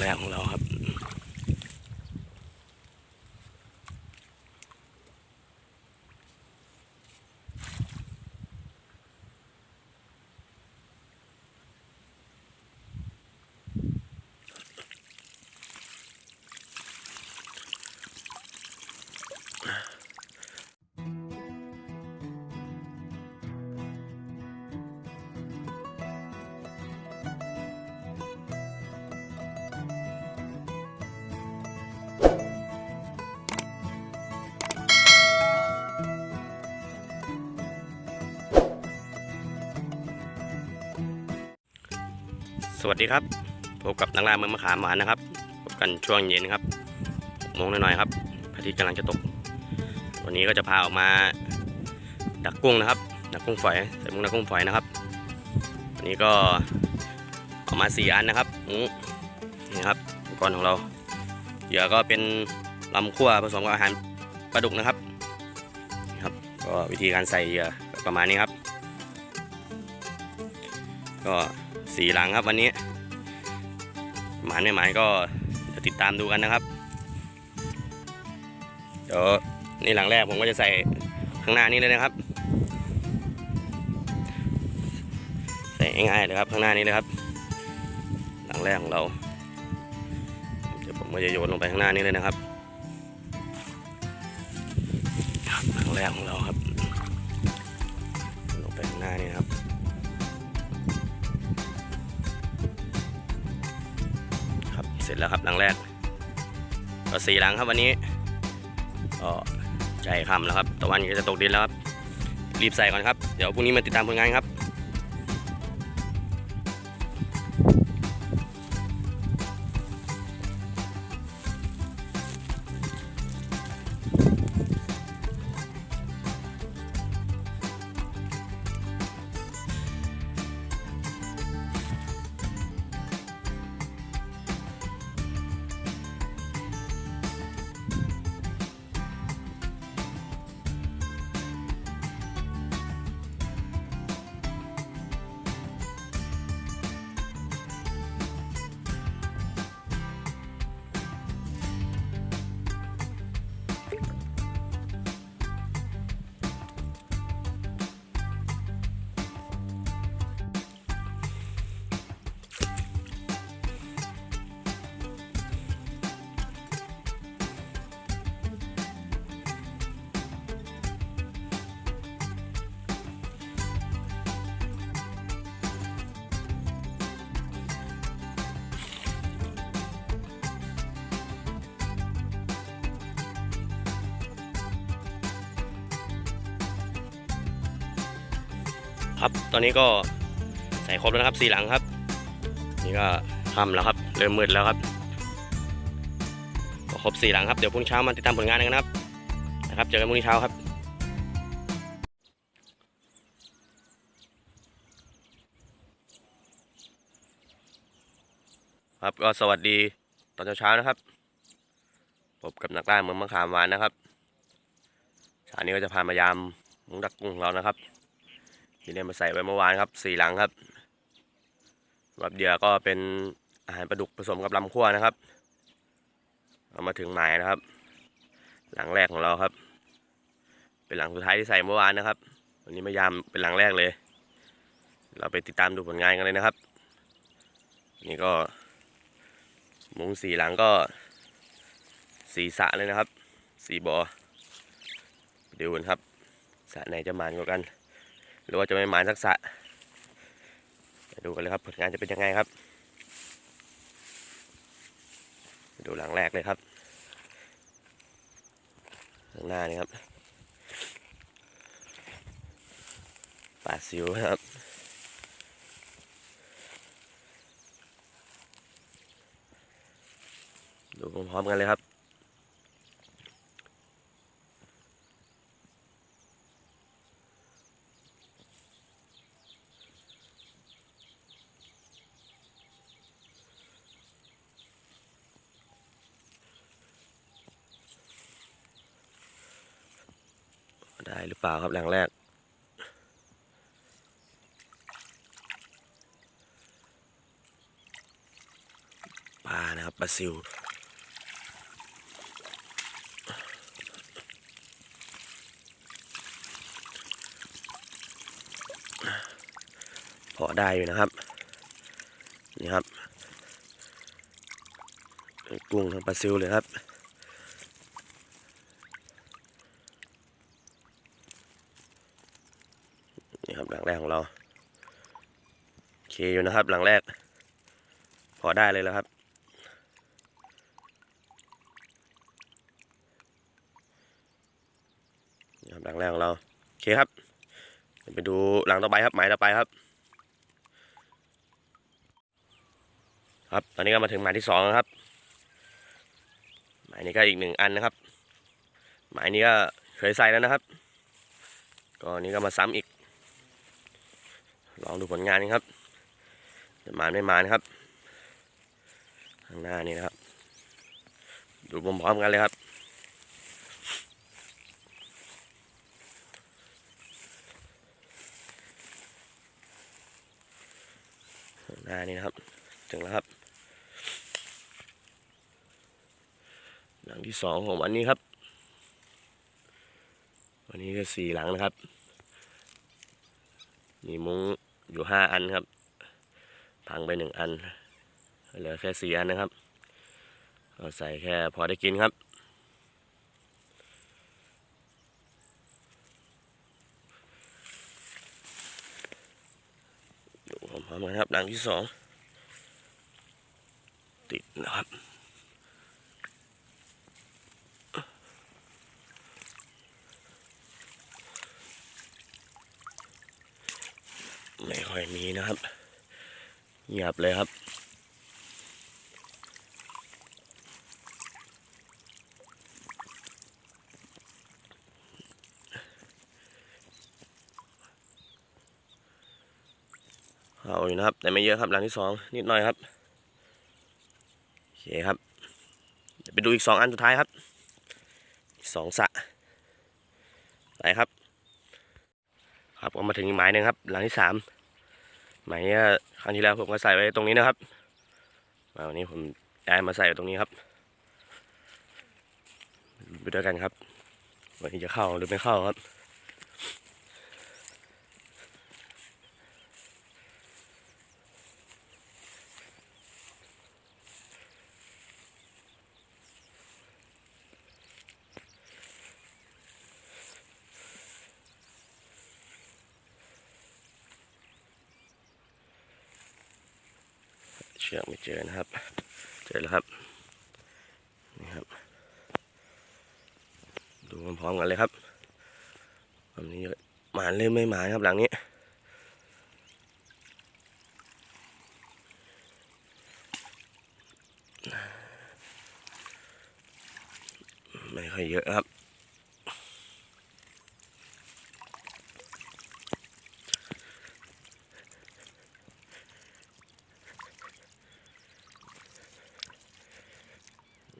แรกของเราครับ สวัสดีครับพบกับนักล่าเมืองมะขามหวานนะครับพบกันช่วงเย็นครับโมงหน่อยๆครับพระอาทิตย์กำลังจะตก วันนี้ก็จะพาออกมา ดักกุ้งนะครับดักกุ้งฝอยใส่มุ้งดักกุ้งฝอยนะครับ วันนี้ก็ออกมาสี่อันนะครับนี่ครับอุปกรณ์ของเราเหยื่อก็เป็นลำขั้วผสมกับอาหารปลาดุกนะครับนี่ครับ ก็วิธีการใส่เหยื่อประมาณนี้ครับ ก็ สีหลังครับวันนี้หมานไม่หมานก็เดี๋ยวติดตามดูกันนะครับเดี๋ยวนี่หลังแรกผมก็จะใส่ข้างหน้านี้เลยนะครับ ใส่ง่ายๆเลยครับข้างหน้านี้เลยครับ หลังแรกของเราเดี๋ยวผมก็จะโยนลงไปข้างหน้านี้เลยนะครับหลังแรกของเราครับลงไปข้างหน้านี้ครับ สร็จแล้วครับหลังแรก ก็สี่หลังครับวันนี้ก็ใจคำแล้วครับตะวันก็จะตกดินแล้วครับ รีบใส่ก่อนครับ เดี๋ยวพรุ่งนี้มาติดตามผลงานครับ ครับ ตอนนี้ก็ใส่ครบแล้วนะครับสี่หลังครับ นี่ก็ค่ำแล้วครับ เริ่มมืดแล้วครับก็ครบสี่หลังครับ เดี๋ยวพรุ่งเช้ามาติดตามผลงานกันนะครับนะครับ เจอกันพรุ่งนี้เช้าครับครับก็สวัสดีตอนเช้าๆนะครับพบกับนักล่าเมืองมะขามหวานนะครับเช้านี้ก็จะพามายามมุงดักกุ้งของเรานะครับ ที่ได้มาใส่ไว้เมื่อวานครับสี่หลังครับรับเหยื่อก็เป็นอาหารปลาดุกผสมกับลำขั้วนะครับ เอามาถึงหมายนะครับ หลังแรกของเราครับ เป็นหลังสุดท้ายที่ใส่เมื่อวานนะครับ วันนี้มายามเป็นหลังแรกเลย เราไปติดตามดูผลงานกันเลยนะครับ นี่ก็มุงสี่หลังก็สีสะเลยนะครับสี่บอ่อดูกันครับสะไหนจะมานกว่ากัน หรือว่าจะไม่หมานสักสะดูกันเลยครับผลงานจะเป็นยังไงครับ ดูหลังแรกเลยครับข้างหน้านี่ครับปลาซิวนะครับดูพร้อมๆกันเลยครับ ได้หรือเปล่าครับหลังแรก ปลานะครับปลาซิวพอได้อยู่นะครับ นี่ครับ กุ้งทั้งปลาซิวเลยครับ นี่ครับหลังแรกของเราโอเคอยู่นะครับ หลังแรก พอได้เลยแล้วครับนะครับ หลังแรกของเรา โอเคครับ ไปดูหลังต่อไปครับ หมายต่อไปครับ ครับ ตอนนี้ก็มาถึงหมายที่สองแล้วครับ หมายนี้ก็อีกหนึ่งอันนะครับ หมายนี้ก็เคยใส่แล้วนะครับ ก็อนนี้ก็มาซ้ำอีกลองดูผลงานกันครับ จะมาไม่มานะครับ ข้างหน้านี่นะครับ ดูพร้อมๆกันเลยครับข้างหน้านี่นะครับ ถึงแล้วครับ หลังที่สองของวันนี้ครับ วันนี้ก็สี่หลังนะครับ มีมุ้งอยู่ห้าอันครับ พังไปหนึ่งอัน เหลือแค่สี่อันนะครับก็ใส่แค่พอได้กินครับ ดูพร้อมๆกันครับหลังที่สองติดนะครับไม่ค่อยมีนะครับ เงียบเลยครับ เอาอยู่นะครับ แต่ไม่เยอะครับหลังที่สองนิดหน่อยครับโอเคครับเดี๋ยวไปดูอีกสองอันสุดท้ายครับสองสะไปครับ ครับก็มาถึงอีกหมายหนึ่งครับ หลังที่สาม หมายเนี้ยครั้งที่แล้วผมก็ใส่ไว้ตรงนี้นะครับมาวันนี้ผมย้ายมาใส่ไว้ตรงนี้ครับไปด้วยกันครับวันนี้จะเข้าหรือไม่เข้าครับ ชือกไม่เจอนะครับ เจอแล้วครับ นี่ครับ ดูพร้อมกันเลยครับอันนี้หมานเล่มไม่หมานครับหลังนี้ไม่ค่อยเยอะครับ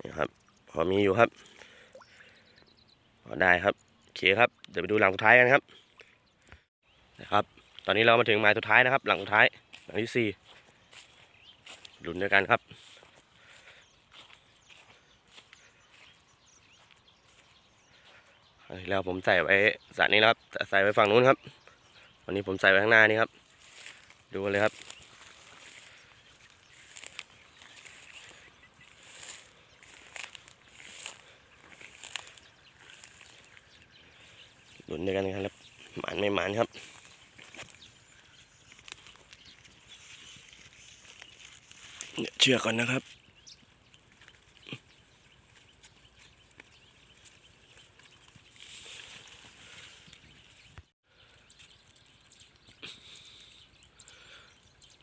นี่ครับ พ อมีอยู่ครับได้ครับโอเคครับเดี๋ยวไปดูหลังสุดท้ายกันครับนะครับ ตอนนี้เรามาถึงหมายสุดท้ายนะครับ หลังสุดท้ายหลังที่สี่ลุ้นด้วยกันครับแล้วผมใส่ไว้สระนี้นะครับใส่ไว้ฝั่งนู้นครับ วันนี้ผมใส่ไว้ข้างหน้านี่ครับ ดูกันเลยครับ ด้วยกันครับหมานไม่หมานครับเนี่ยเชือกก่อนนะครับ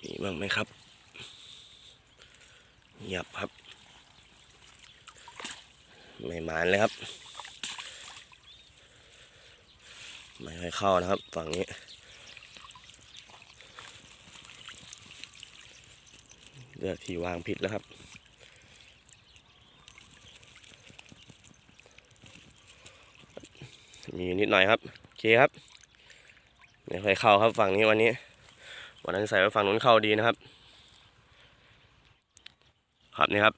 มีบ้างไหมครับเงียบครับ ไม่หมานเลยครับ ไม่ค่อยเข้านะครับฝั่งนี้ เลือกที่วางผิดแล้วครับ มีนิดหน่อยครับโอเคครับไม่ค่อยเข้าครับฝั่งนี้วันนี้ วันนั้นใส่ไว้ฝั่งนู้นเข้าดีนะครับ ครับนี่ครับ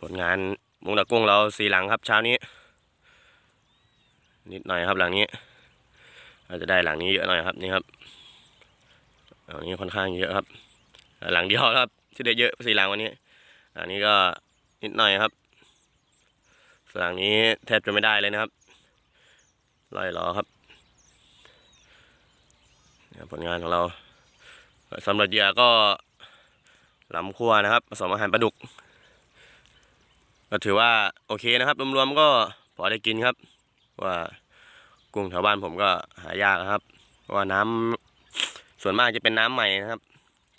ผลงานมุงตะกุ้งเราสี่หลังครับเช้านี้นิดหน่อยครับหลังนี้ เราจะได้หลังนี้เยอะหน่อยครับนี่ครับหลังนี้ค่อนข้างเยอะครับ หลังเดียวครับที่ได้เยอะสี่หลังวันนี้อันนี้ก็นิดหน่อยครับส่วนหลังนี้แทบจะไม่ได้เลยนะครับลอยล้อครับผลงานของเราสำหรับเหยื่อก็ลำคั่วนะครับ ผสมอาหารปลาดุก ก็ถือว่าโอเคนะครับรวมๆก็พอได้กินครับว่า กุ้งแถวบ้านผมก็หายากครับเพราะว่าน้ำส่วนมากจะเป็นน้ำใหม่นะครับ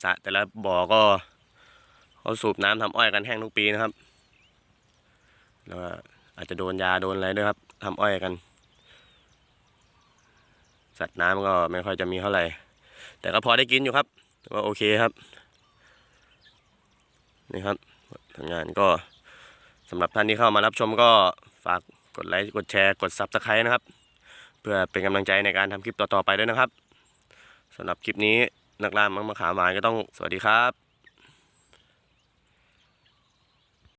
สระแต่ละบ่อก็เขาสูบน้ำทำอ้อยกันแห้งทุกปีนะครับแล้วอาจจะโดนยาโดนอะไรด้วยครับทำอ้อยกัน สัตว์น้ำก็ไม่ค่อยจะมีเท่าไหร่ แต่ก็พอได้กินอยู่ครับว่าโอเคครับนี่ครับผลงานก็สำหรับท่านที่เข้ามารับชมก็ฝากกดไลค์กดแชร์กด Subscribe นะครับ เพื่อเป็นกำลังใจในการทำคลิปต่อๆไปด้วยนะครับสำหรับคลิปนี้นักล่ามังมะขามหวานก็ต้องสวัสดีครับ